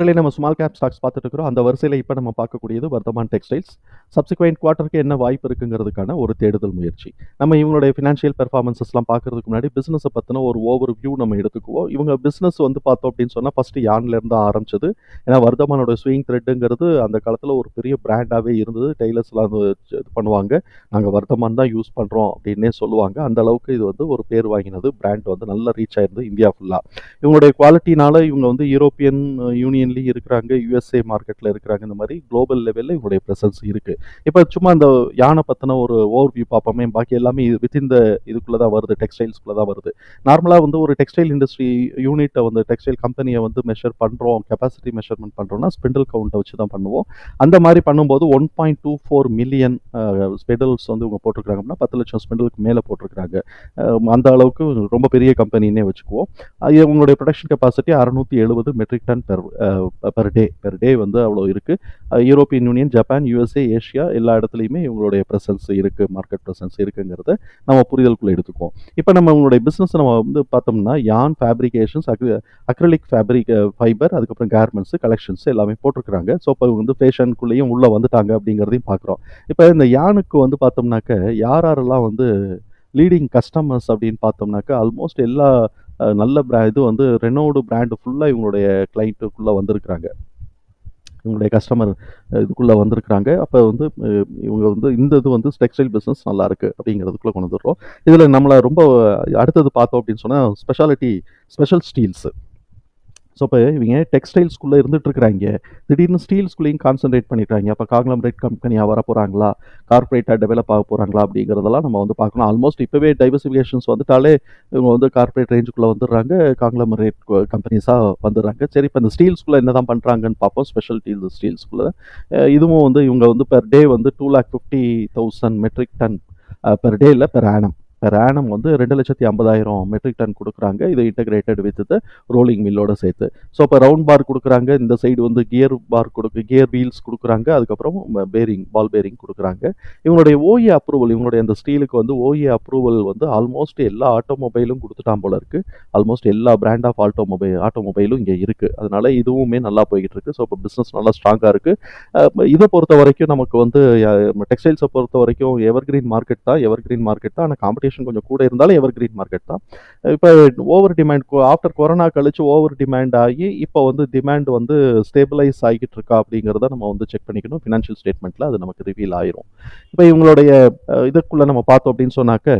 இல்லை நம்ம small cap stocks பார்த்துட்டு இருக்கிறோம் அந்த வரிசையில் இப்போ நம்ம பார்க்கக்கூடியது வர்த்தமான் டெக்ஸ்டைல்ஸ் சப்சிக்வெண்ட் குவார்ட்டருக்கு என்ன வாய்ப்பு இருக்குங்கிறதுக்கான ஒரு தேடுதல் முயற்சி. நம்ம இவங்களுடைய ஃபினான்ஷியல் பெர்ஃபார்மன்ஸஸ்லாம் பார்க்கறதுக்கு முன்னாடி பிஸ்னஸை பற்றின ஒரு ஓவர் வியூ நம்ம எடுத்துக்குவோம். இவங்க பிஸ்னஸ் வந்து பார்த்தோம் அப்படின்னு சொன்னால் ஃபஸ்ட்டு யான்லேருந்து ஆரம்பிச்சது. ஏன்னா வர்தமானோட ஸ்விங் த்ரெட்டுங்கிறது அந்த காலத்தில் ஒரு பெரிய பிராண்டாகவே இருந்தது. டெய்லர்ஸ்லாம் வந்து இது பண்ணுவாங்க. நாங்கள் வர்தமான் தான் யூஸ் பண்ணுறோம் அப்படின்னே சொல்லுவாங்க. அந்த அளவுக்கு இது வந்து ஒரு பேர் வாங்கினது. பிராண்ட் வந்து நல்ல ரீச் ஆயிருந்தது இந்தியா ஃபுல்லாக இவங்களுடைய குவாலிட்டினால இவங்க வந்து யூரோப்பியன் யூனியன் uh, யூனியன்லேயும் இருக்கிறாங்க யூஎஸ்ஏ மார்க்கெட்டில் இருக்கிறாங்க இந்த மாதிரி குளோபல் லெவலில் இவங்களுடைய ப்ரெசன்ஸ் இருக்குது இப்போ சும்மா அந்த யானை பற்றின ஒரு ஓவர் வியூ பார்ப்போமே பாக்கி எல்லாமே வித்தின் த இதுக்குள்ளே தான் வருது டெக்ஸ்டைல்ஸ்குள்ளே தான் வருது. நார்மலாக வந்து ஒரு டெக்ஸ்டைல் இண்டஸ்ட்ரி யூனிட்டை வந்து டெக்ஸ்டைல் கம்பெனியை வந்து மெஷர் பண்ணுறோம் கெப்பாசிட்டி மெஷர்மெண்ட் பண்ணுறோம்னா ஸ்பெண்டல் கவுண்ட்டை வச்சு தான் பண்ணுவோம். அந்த மாதிரி பண்ணும்போது one point two four million spindles வந்து இவங்க போட்டிருக்காங்க அப்படின்னா பத்து லட்சம் ஸ்பெண்டலுக்கு மேலே போட்டிருக்காங்க அந்த அளவுக்கு ரொம்ப பெரிய கம்பெனின்னே வச்சுக்குவோம். இவங்களுடைய ப்ரொடக்ஷன் கெப்பாசிட்டி அறுநூத்தி எழுபது metric ton per per day per day வந்து அவ்வளோ இருக்குது European union Japan USA Asia எல்லா இடத்துலையுமே இவங்களுடைய ப்ரெசன்ஸ் இருக்குது மார்க்கெட் ப்ரெசன்ஸ் இருக்குங்கிறத நம்ம புரிதலுக்குள்ளே எடுத்துக்குவோம். இப்போ நம்ம உங்களுடைய பிஸ்னஸ் நம்ம வந்து பார்த்தோம்னா yarn fabrications acrylic fabric fibre அதுக்கப்புறம் கார்மெண்ட்ஸ் கலெக்ஷன்ஸ் எல்லாமே போட்டிருக்கிறாங்க. ஸோ இப்போ வந்து ஃபேஷனுக்குள்ளேயும் உள்ளே வந்துட்டாங்க அப்படிங்கிறதையும் பார்க்குறோம். இப்போ இந்த யானுக்கு வந்து பார்த்தோம்னாக்க யார் யாரெல்லாம் வந்து லீடிங் கஸ்டமர்ஸ் அப்படின்னு பார்த்தோம்னாக்க ஆல்மோஸ்ட் எல்லா நல்ல பிரா இது வந்து ரெனோடு பிராண்டு ஃபுல்லாக இவங்களுடைய கிளைண்ட்டுக்குள்ளே வந்திருக்கிறாங்க. இவங்களுடைய கஸ்டமர் இதுக்குள்ளே வந்திருக்கிறாங்க. அப்போ வந்து இவங்க வந்து இந்த இது வந்து டெக்ஸ்டைல் பிஸ்னஸ் நல்லா இருக்குது அப்படிங்கிறதுக்குள்ளே கொண்டு வந்துடுறோம். இதில் நம்மளை ரொம்ப அடுத்தது பார்த்தோம் அப்படின்னு சொன்னால் ஸ்பெஷாலிட்டி ஸ்பெஷல் ஸ்டீல்ஸு ஸோ இப்போ இவங்க டெக்ஸ்டைல்ஸ்குள்ளே இருந்துட்டு இருக்கிறாங்க திடீர்னு ஸ்டீல்ஸ்குள்ளேயும் கான்சன்ட்ரேட் பண்ணிடுறாங்க அப்போ காங்க்ளமரேட் கம்பெனியாக வர போகிறாங்களா கார்ப்பரேட்டாக டெவலப் ஆக போகிறாங்களா அப்படிங்கிறதெல்லாம் நம்ம வந்து பார்க்கணும். ஆல்மோஸ்ட் இப்போவே டைவர்சிஃபிகேஷன்ஸ் வந்துட்டாலே இவங்க வந்து கார்ப்பரேட் ரேஞ்சுக்குள்ளே வந்துடுறாங்க. காங்க்ளமரேட் கம்பெனிஸாக வந்துடுறாங்க. சரி இப்போ இந்த ஸ்டீல்ஸ்குள்ளே என்ன தான் பண்ணுறாங்கன்னு பார்ப்போம் ஸ்பெஷல் டீல் ஸ்டீல்ஸ்குள்ளே இதுவும் வந்து இவங்க வந்து பெர் டே வந்து two lakh fifty thousand metric ton per day இல்லை பெர் ஆனம் பெர் ஆனம் வந்து ரெண்டு லட்சத்தி ஐம்பதாயிரம் மெட்ரிக் டன் கொடுக்குறாங்க. இது இன்டகிரேட்டட் வித் ரோலிங் மில்லோட சேர்த்து. ஸோ இப்போ ரவுண்ட் பார் கொடுக்குறாங்க. இந்த சைடு வந்து கியர் பார் கொடுக்கு கியர் வீல்ஸ் கொடுக்குறாங்க. அதுக்கப்புறம் பேரிங் பால் பேரிங் கொடுக்குறாங்க. இவங்களுடைய ஓஏ அப்ரூவல் இவங்களுடைய அந்த ஸ்டீலுக்கு வந்து ஓஏ அப்ரூவல் வந்து ஆல்மோஸ்ட் எல்லா ஆட்டோமொபைலும் கொடுத்துட்டான் போல இருக்கு. ஆல்மோஸ்ட் எல்லா பிராண்ட் ஆஃப் ஆட்டோமொபைல் ஆட்டோமொபைலும் இங்கே இருக்குது அதனால இதுவுமே நல்லா போய்கிட்டு இருக்கு. ஸோ இப்போ பிஸ்னஸ் நல்லா ஸ்ட்ராங்காக இருக்குது இதை பொறுத்த வரைக்கும் நமக்கு வந்து டெக்ஸ்டைல்ஸை பொறுத்த வரைக்கும் எவர் கிரீன் மார்க்கெட் தான் எவர் கிரீன் மார்க்கெட் தான். ஆனால் காம்படிஷன் கொஞ்சம் கூட இருந்தாலும் எவர் கிரீன் மார்க்கெட் தான். இப்போ ஓவர் டிமாண்ட் ஆஃப்டர் கொரோனா கழிச்சு ஓவர் டிமாண்ட் ஆகி இப்போ வந்து டிமாண்ட் வந்து ஸ்டேபிளைஸ் ஆகிட்டு இருக்கா அப்படிங்கிறத நம்ம வந்து செக் பண்ணிக்கணும். ஃபினான்ஷியல் ஸ்டேட்மெண்ட்டில் அது நமக்கு ரிவீல் ஆயிரும். இப்போ இவங்களுடைய இதுக்குள்ள நம்ம பார்த்தோம் அப்படின்னு சொன்னாக்க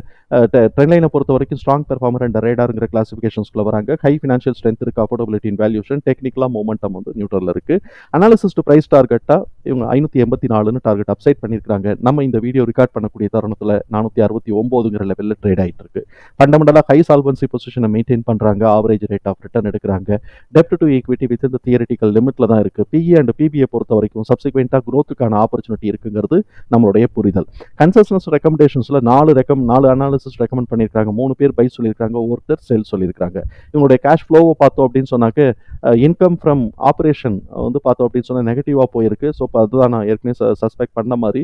ட்ரெண்ட்லைனை பொறுத்த வரைக்கும் ஸ்ட்ராங் பெர்ஃபார்மர் அண்ட் ரேடாருங்கிற கிளாசிஃபிகேஷன்ஸ்குள்ள வராங்க. ஹை ஃபினான்ஷியல் ஸ்ட்ரென்த் இருக்கு அஃபோர்டபிலிட்டி இன் வேல்யூஷன் டெக்னிக்கலாக மூமெண்டம் வந்து நியூட்ரலில் இருக்கு. அனாலிசிஸ் டு பிரைஸ் டார்கெட்டாக இவங்க ஐநூற்றி எண்பத்தி நாலுன்னு டார்கெட் அப்சைட் பண்ணியிருக்காங்க நம்ம இந்த வீடியோ ரெக்கார்ட் பண்ணக்கூடிய தருணத்தில் நானூற்றி அறுபத்தி ஒம்போதுங்கிற லெவலில் ட்ரேட் ஆகிட்டு இருக்கு ஃபண்டமெண்டலாக ஹை சால்வன்சி பொசிஷனை மெயின்டைன் பண்ணுறாங்க ஆவரேஜ் ரேட் ஆஃப் ரிட்டர்ன் எடுக்கிறாங்க. டெப்ட் டு ஈக்விட்டி வித் இந்த தியரிட்டிக்கல் லிமிட்டில் தான் இருக்குது பிஇ அண்ட் பிபிஐ பொறுத்த வரைக்கும் சப்சிக்வெண்ட்டாக க்ரோத்துக்கான ஆப்பர்ச்சுனிட்டி இருக்குங்கிறது நம்மளுடைய புரிதல். கன்சல்டன்ஸ் ரெக்கமெண்டேஷன்ஸில் நாலு ரெக்கம் நாலு அனாலிசிஸ் ரெக்கமெண்ட் பண்ணியிருக்காங்க மூணு பேர் பை சொல்லியிருக்காங்க ஒருத்தர் செல் சொல்லியிருக்காங்க இவங்களுடைய கேஷ் ஃப்ளோவை பார்த்தோம் அப்படின்னு சொன்னாக்க இன்கம் ஃப்ரம் ஆப்ரேஷன் வந்து பார்த்தோம் அப்படின்னு சொன்னால் நெகட்டிவாக போயிருக்கு. ஸோ இப்போ அதுதான் நான் ஏற்கனவே சஸ்பெக்ட் பண்ண மாதிரி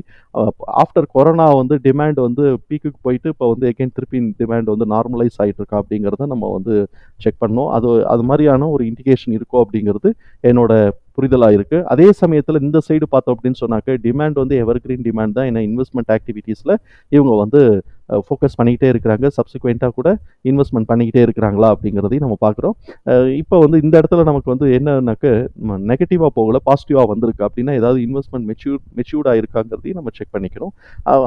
ஆஃப்டர் கொரோனா வந்து டிமாண்ட் வந்து பீக்குக்கு போயிட்டு இப்போ வந்து எகைன் திருப்பி டிமாண்ட் வந்து நார்மலைஸ் ஆகிட்டு இருக்கா அப்படிங்கிறத நம்ம வந்து செக் பண்ணோம் அது அது மாதிரியான ஒரு இண்டிகேஷன் இருக்கோ அப்படிங்கிறது என்னோட புரிதலாக இருக்குது அதே சமயத்தில் இந்த சைடு பார்த்தோம் அப்படின்னு சொன்னாக்க டிமாண்ட் வந்து எவர் கிரீன் டிமாண்ட் தான். ஏன்னா இன்வெஸ்ட்மெண்ட் ஆக்டிவிட்டீஸில் இவங்க வந்து ஃபோக்கஸ் பண்ணிக்கிட்டே இருக்கிறாங்க. சப்சிக்வெண்ட்டாக கூட இன்வெஸ்ட்மெண்ட் பண்ணிக்கிட்டே இருக்கிறாங்களா அப்படிங்கிறதையும் நம்ம பார்க்குறோம். இப்போ வந்து இந்த இடத்துல நமக்கு வந்து என்னன்னாக்க நெகட்டிவாக போகல பாசிட்டிவாக வந்திருக்கு அப்படின்னா ஏதாவது இன்வெஸ்ட்மெண்ட் மெச்சூர் மெச்சூர்டாக இருக்காங்கிறதையும் நம்ம செக் பண்ணிக்கிறோம்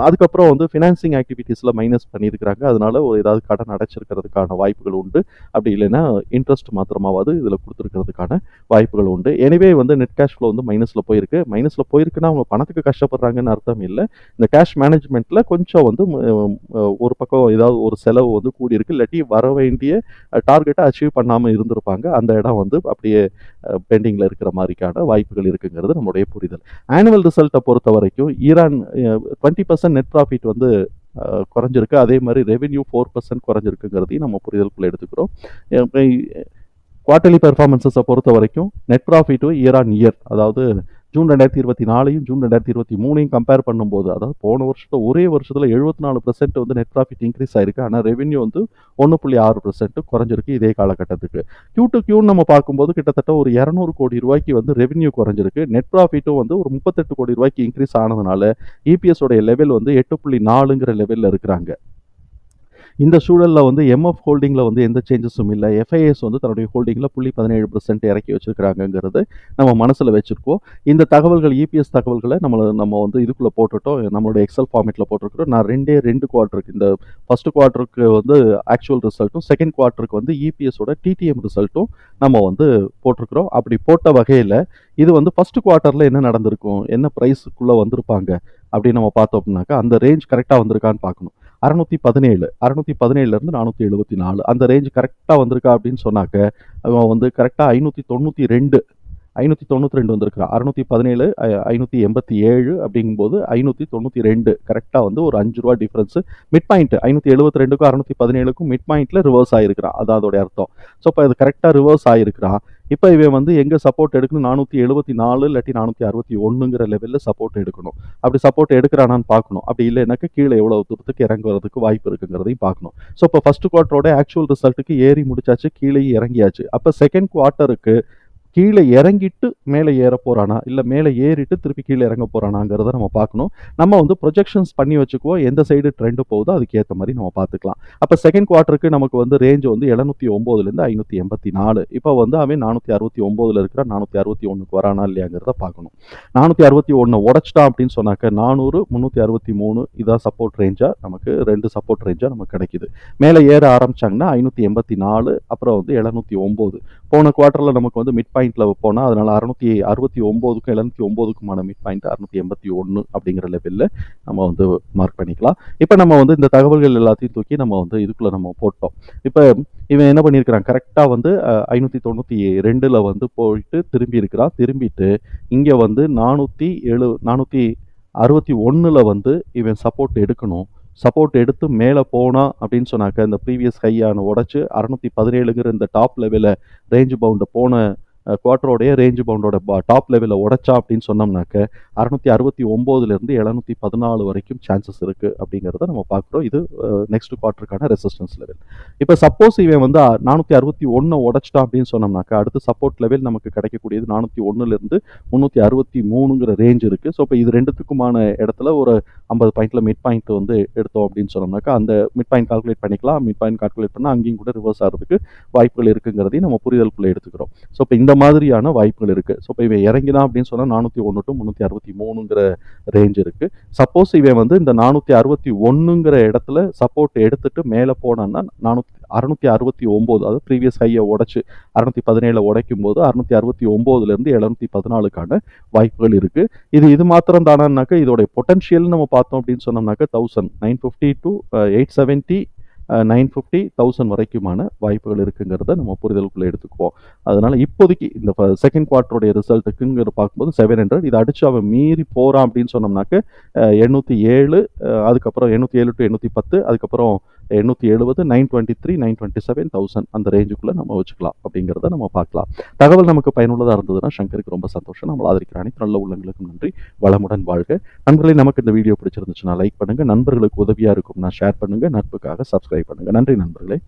அதுக்கப்புறம் வந்து ஃபினான்சிங் ஆக்டிவிட்டீஸில் மைனஸ் பண்ணியிருக்கிறாங்க. அதனால ஒரு ஏதாவது கடன் அடைச்சிருக்கிறதுக்கான வாய்ப்புகள் உண்டு. அப்படி இல்லைன்னா இன்ட்ரெஸ்ட் மாத்திரமாவது இதில் கொடுத்துருக்கிறதுக்கான வாய்ப்புகள் உண்டு. எனவே வந்து நெட் கேஷ் ஃப்ளோ வந்து மைனஸில் போயிருக்கு. மைனஸில் போயிருக்குன்னா அவங்க பணத்துக்கு கஷ்டப்படுறாங்கன்னு அர்த்தம் இல்லை. இந்த கேஷ் மேனேஜ்மெண்ட்டில் கொஞ்சம் வந்து ஒரு பக்கம் ஏதாவது ஒரு செலவு வந்து கூடியிருக்கு. இல்லாட்டி வர வேண்டிய டார்கெட்டை அச்சீவ் பண்ணாமல் இருந்திருப்பாங்க. அந்த இடம் வந்து அப்படியே பெண்டிங்கில் இருக்கிற மாதிரிக்கான வாய்ப்புகள் இருக்குங்கிறது நம்முடைய புரிதல். ஆனுவல் ரிசல்ட்டை பொறுத்த வரைக்கும் Iran twenty percent net profit வந்து குறைஞ்சிருக்கு. அதே மாதிரி ரெவென்யூ ஃபோர் பர்சன்ட் குறைஞ்சிருக்குங்கிறதையும் நம்ம புரிதலுக்குள்ளே எடுத்துக்கிறோம். குவார்டர்லி பெர்ஃபார்மன்ஸஸை பொறுத்த வரைக்கும் நெட் ப்ராஃபிட்டும் இயர் ஆன் இயர் அதாவது ஜூன் ரெண்டாயிரத்தி இருபத்தி நாலையும் ஜூன் ரெண்டாயிரத்தி இருபத்தி மூணையும் கம்பேர் பண்ணும்போது அதாவது போன வருஷத்தை ஒரே வருஷத்தில் எழுபத்தி நாலு பர்சன்ட் வந்து நெட் ப்ராஃபிட் இன்க்ரீஸ் ஆயிருக்கு. ஆனால் ரெவென்யூ வந்து ஒன்று புள்ளி ஆறு பர்சன்ட் குறைஞ்சிருக்கு இதே காலகட்டத்துக்கு. கியூ டு கியூன்னு நம்ம பார்க்கும்போது கிட்டத்தட்ட ஒரு இரநூறு கோடி ரூபாய்க்கு வந்து ரெவென்யூ குறைஞ்சிருக்கு. நெட் ப்ராஃபிட்டும் வந்து ஒரு முப்பத்தெட்டு கோடி ரூபாய்க்கு இன்க்ரீஸ் ஆனதுனால இபிஎஸ் உடைய லெவல் வந்து எட்டு புள்ளி நாலுங்கிற லெவலில் இருக்கிறாங்க. இந்த சூழலில் வந்து எம்எஃப் ஹோல்டிங்கில் வந்து எந்த சேஞ்சஸும் இல்லை. எஃப்ஐஎஸ் வந்து தன்னுடைய ஹோல்டிங்கில் புள்ளி பதினேழு பர்சன்ட் இறக்கி வச்சிருக்கிறாங்கங்கிறது நம்ம மனசில் வச்சுருக்கோம். இந்த தகவல்கள் இபிஎஸ் தகவல்களை நம்மளை நம்ம வந்து இதுக்குள்ளே போட்டுட்டோம். நம்மளோட எக்ஸல் ஃபார்மேட்டில் போட்டிருக்கிறோம். நான் ரெண்டே ரெண்டு குவார்ட்டருக்கு இந்த ஃபர்ஸ்ட் குவார்ட்டருக்கு வந்து ஆக்சுவல் ரிசல்ட்டும் செகண்ட் குவார்ட்டருக்கு வந்து இபிஎஸோட டிடிஎம் ரிசல்ட்டும் நம்ம வந்து போட்டிருக்கிறோம். அப்படி போட்ட வகையில் இது வந்து ஃபர்ஸ்ட் குவார்ட்டரில் என்ன நடந்திருக்கும்? என்ன ப்ரைஸுக்குள்ளே வந்திருப்பாங்க? அப்படின்னு நம்ம பார்த்தோம் அப்படின்னாக்கா அந்த ரேஞ்ச் கரெக்டாக வந்திருக்கான்னு பார்க்கணும். அறநூற்றி பதினேழு அறநூற்றி பதினேழுலேருந்து நானூற்றி எழுபத்தி நாலு. அந்த ரேஞ்ச் கரெக்டாக வந்திருக்கா அப்படின்னு சொன்னாக்க அவன் வந்து கரெக்டாக ஐநூற்றி தொண்ணூற்றி ரெண்டு ஐநூற்றி தொண்ணூற்றி ரெண்டு வந்திருக்கிறான் அறுநூற்றி பதினேழு ஐநூற்றி எண்பத்தி ஏழு அப்படிங்கும்போது ஐநூற்றி தொண்ணூற்றி ரெண்டு. கரெக்டாக வந்து ஒரு அஞ்சு ரூபா டிஃப்ரென்ஸு மிட் பாயிண்ட் ஐநூற்றி எழுபத்தி ரெண்டுக்கும் அறுநூற்றி பதினேழுக்கும் மிட் பாயிண்ட்டில் ரிவர்ஸ் ஆகிருக்கிறான் அதான் அதோடைய அர்த்தம். ஸோ இப்போ அது கரெக்டாக ரிவர்ஸ் ஆகிருக்கிறான் இப்போ இவன் வந்து எங்கே சப்போர்ட் எடுக்கணும்? நானூற்றி எழுபத்தி நாலு இல்லாட்டி நானூற்றி அறுபத்தி ஒன்றுங்கிற லெவலில் சப்போர்ட் எடுக்கணும். அப்படி சப்போர்ட் எடுக்கிறானான்னு பார்க்கணும். அப்படி இல்லைனாக்கா கீழே எவ்வளோ தூரத்துக்கு இறங்குறதுக்கு வாய்ப்பு இருக்குங்கிறதையும் பார்க்கணும். ஸோ இப்போ ஃபஸ்ட் குவார்ட்டரோட ஆக்சுவல் ரிசல்ட்டுக்கு ஏறி முடிச்சாச்சு கீழே இறங்கியாச்சு. அப்போ செகண்ட் குவார்ட்டருக்கு கீழே இறங்கிட்டு மேலே ஏற போகிறானா இல்லை மேலே ஏறிட்டு திருப்பி கீழே இறங்க போகிறானாங்கிறத நம்ம பார்க்கணும். நம்ம வந்து ப்ரொஜெக்ஷன்ஸ் பண்ணி வச்சுக்குவோம். எந்த சைடு ட்ரெண்டு போகுதோ அதுக்கேற்ற மாதிரி நம்ம பார்த்துக்கலாம். அப்போ செகண்ட் குவார்ட்டருக்கு நமக்கு வந்து ரேஞ்ச் வந்து எழுநூற்றி ஒம்போதுலேருந்து ஐநூற்றி எண்பத்தி நாலு இப்போ வந்து அவன் நானூற்றி அறுபத்தி ஒம்போதில் இருக்கிற நானூற்றி அறுபத்தி ஒன்றுக்கு வரானா இல்லையாங்கிறத பார்க்கணும். நானூற்றி அறுபத்தி ஒன்று உடச்சிட்டான் அப்படின்னு சொன்னாக்க நானூறு முந்நூற்றி அறுபத்தி மூணு இதான் சப்போர்ட் ரேஞ்சாக நமக்கு ரெண்டு சப்போர்ட் ரேஞ்சாக நமக்கு கிடைக்குது. மேலே ஏற ஆரம்பிச்சாங்கன்னா ஐநூற்றி எண்பத்தி நாலு அப்புறம் வந்து எழுநூற்றி ஒம்பது போன குவார்ட்டரில் நமக்கு வந்து மிட் பாயிண்ட்ல போனால் அதனால அறுநூத்தி அறுபத்தி ஒம்போதுக்கும் எழுநூத்தி ஒம்போதுக்குமான மிட் பாயிண்ட் அறுநூத்தி எண்பத்தி ஒன்று அப்படிங்கிற லெவலில் நம்ம வந்து மார்க் பண்ணிக்கலாம். இப்போ நம்ம வந்து இந்த தகவல்கள் எல்லாத்தையும் தூக்கி நம்ம வந்து இதுக்குள்ளே நம்ம போட்டோம். இப்போ இவன் என்ன பண்ணியிருக்கிறான்? கரெக்டாக வந்து ஐநூற்றி தொண்ணூற்றி ரெண்டில் வந்து போயிட்டு திரும்பி இருக்கிறான். திரும்பிட்டு இங்கே வந்து நானூற்றி எழு நானூற்றி அறுபத்தி ஒன்றில் வந்து இவன் சப்போர்ட் எடுக்கணும். சப்போர்ட் எடுத்து மேலே போனா அப்படின்னு சொன்னாக்க இந்த ப்ரீவியஸ் ஹையான உடச்சி அறநூற்றி பதினேழுங்கிற இந்த டாப் லெவலில் ரேஞ்ச் பவுண்டை போன குவார்ட்டரோடைய ரேஞ்ச் பவுண்டோட டாப் லெவலில் உடைச்சா அப்படின்னு சொன்னோம்னாக்க அறுநூத்தி அறுபத்தி ஒம்போதுலேருந்து எழுநூத்தி பதினாலு வரைக்கும் சான்சஸ் இருக்குது அப்படிங்கிறத நம்ம பார்க்குறோம். இது நெக்ஸ்ட் குவார்ட்டருக்கான ரெசிஸ்டன்ஸ் லெவல் இப்போ சப்போஸ் இவன் வந்து நானூற்றி அறுபத்தி ஒன்று உடச்சிட்டான் அப்படின்னு சொன்னோம்னாக்கா அடுத்து சப்போர்ட் லெவல் நமக்கு கிடைக்கக்கூடியது நானூற்றி ஒன்றுலேருந்து முந்நூற்றி அறுபத்தி மூணுங்கிற ரேஞ்ச் இருக்குது ஸோ இப்போ இது ரெண்டுத்துக்குமான இடத்துல ஒரு ஐம்பது பாயிண்ட்டில் மிட் பாயிண்ட் வந்து எடுத்தோம் அப்படின்னு சொன்னோம்னாக்கா அந்த மிட் பாயிண்ட் கால்குலேட் பண்ணிக்கலாம். மிட் பாயிண்ட் கால்குலேட் பண்ணால் அங்கேயும் கூட ரிவர்ஸ் ஆகிறதுக்கு வாய்ப்புகள் இருக்குங்கிறதையும் நம்ம புரிதலுக்குள்ளே எடுத்துக்கிறோம். ஸோ இப்போ இந்த மாதிரியான வாய்ப்புகள் இருக்குது ஸோ இப்போ இவன் இறங்கினா அப்படின்னு சொன்னால் நானூற்றி ஒன்று டு முந்நூற்றி அறுபத்தி மூணுங்கிற ரேஞ்ச் இருக்குது சப்போஸ் இவன் வந்து இந்த நானூற்றி அறுபத்தி ஒன்றுங்கிற இடத்துல சப்போர்ட் எடுத்துட்டு மேலே போனான்னா நானூற்றி அறுநூத்தி அறுபத்தி ஒம்பது அதாவது ப்ரீவியஸ் ஹையை உடச்சி அறுநூத்தி பதினேழு உடைக்கும் போது அறுநூத்தி அறுபத்தி ஒம்போதுலேருந்து எழுநூத்தி பதினாலுக்கான வாய்ப்புகள் இருக்குது இது இது மாத்திரம் தானான்னாக்கா இதோடைய பொட்டன்ஷியல் நம்ம பார்த்தோம் அப்படின்னு சொன்னோம்னாக்கா thousand nine fifty to eight seventy nine fifty thousand வரைக்குமான வாய்ப்புகள் இருக்குங்கிறத நம்ம புரிதலுக்குள்ளே எடுத்துக்குவோம். அதனால் இப்போதைக்கு இந்த செகண்ட் குவார்ட்டருடைய ரிசல்ட்டுக்குங்கிற பார்க்கும்போது செவன் ஹண்ட்ரட் இதை அடித்து அவன் மீறி போகிறான் அப்படின்னு சொன்னோம்னாக்க uh, எண்ணூற்றி ஏழு uh, அதுக்கப்புறம் எண்ணூற்றி ஏழு டு எண்ணூற்றி பத்து அதுக்கப்புறம் எண்ணூற்றி எழுபது nine twenty three nine twenty seven thousand அந்த ரேஞ்சுக்குள்ளே நம்ம வச்சுக்கலாம் அப்படிங்கிறத நம்ம பார்க்கலாம். தகவல் நமக்கு பயனுள்ளதாக இருந்ததுன்னா சங்கருக்கு ரொம்ப சந்தோஷம். நம்மளை ஆதரிக்கிற அனைத்து நல்ல உள்ளங்களுக்கும் நன்றி. வளமுடன் வாழ்க. நண்பர்களே நமக்கு இந்த வீடியோ பிடிச்சிருந்துச்சுன்னா லைக் பண்ணுங்கள் நண்பர்களுக்கு உதவியாக இருக்கும்னா ஷேர் பண்ணுங்கள் நட்புக்காக சப்ஸ்கிரைப் பண்ணுங்கள் நன்றி நண்பர்களே.